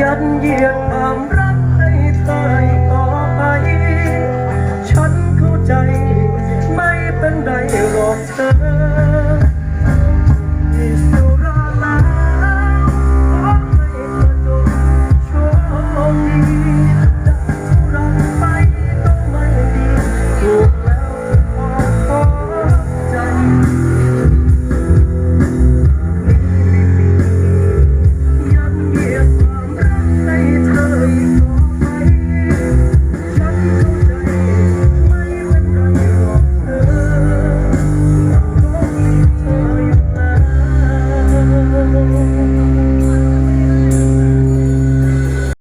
ยันเยียดความรักให้เธอต่อไป ฉันเข้าใจ ไม่เป็นไรหรอกเธอ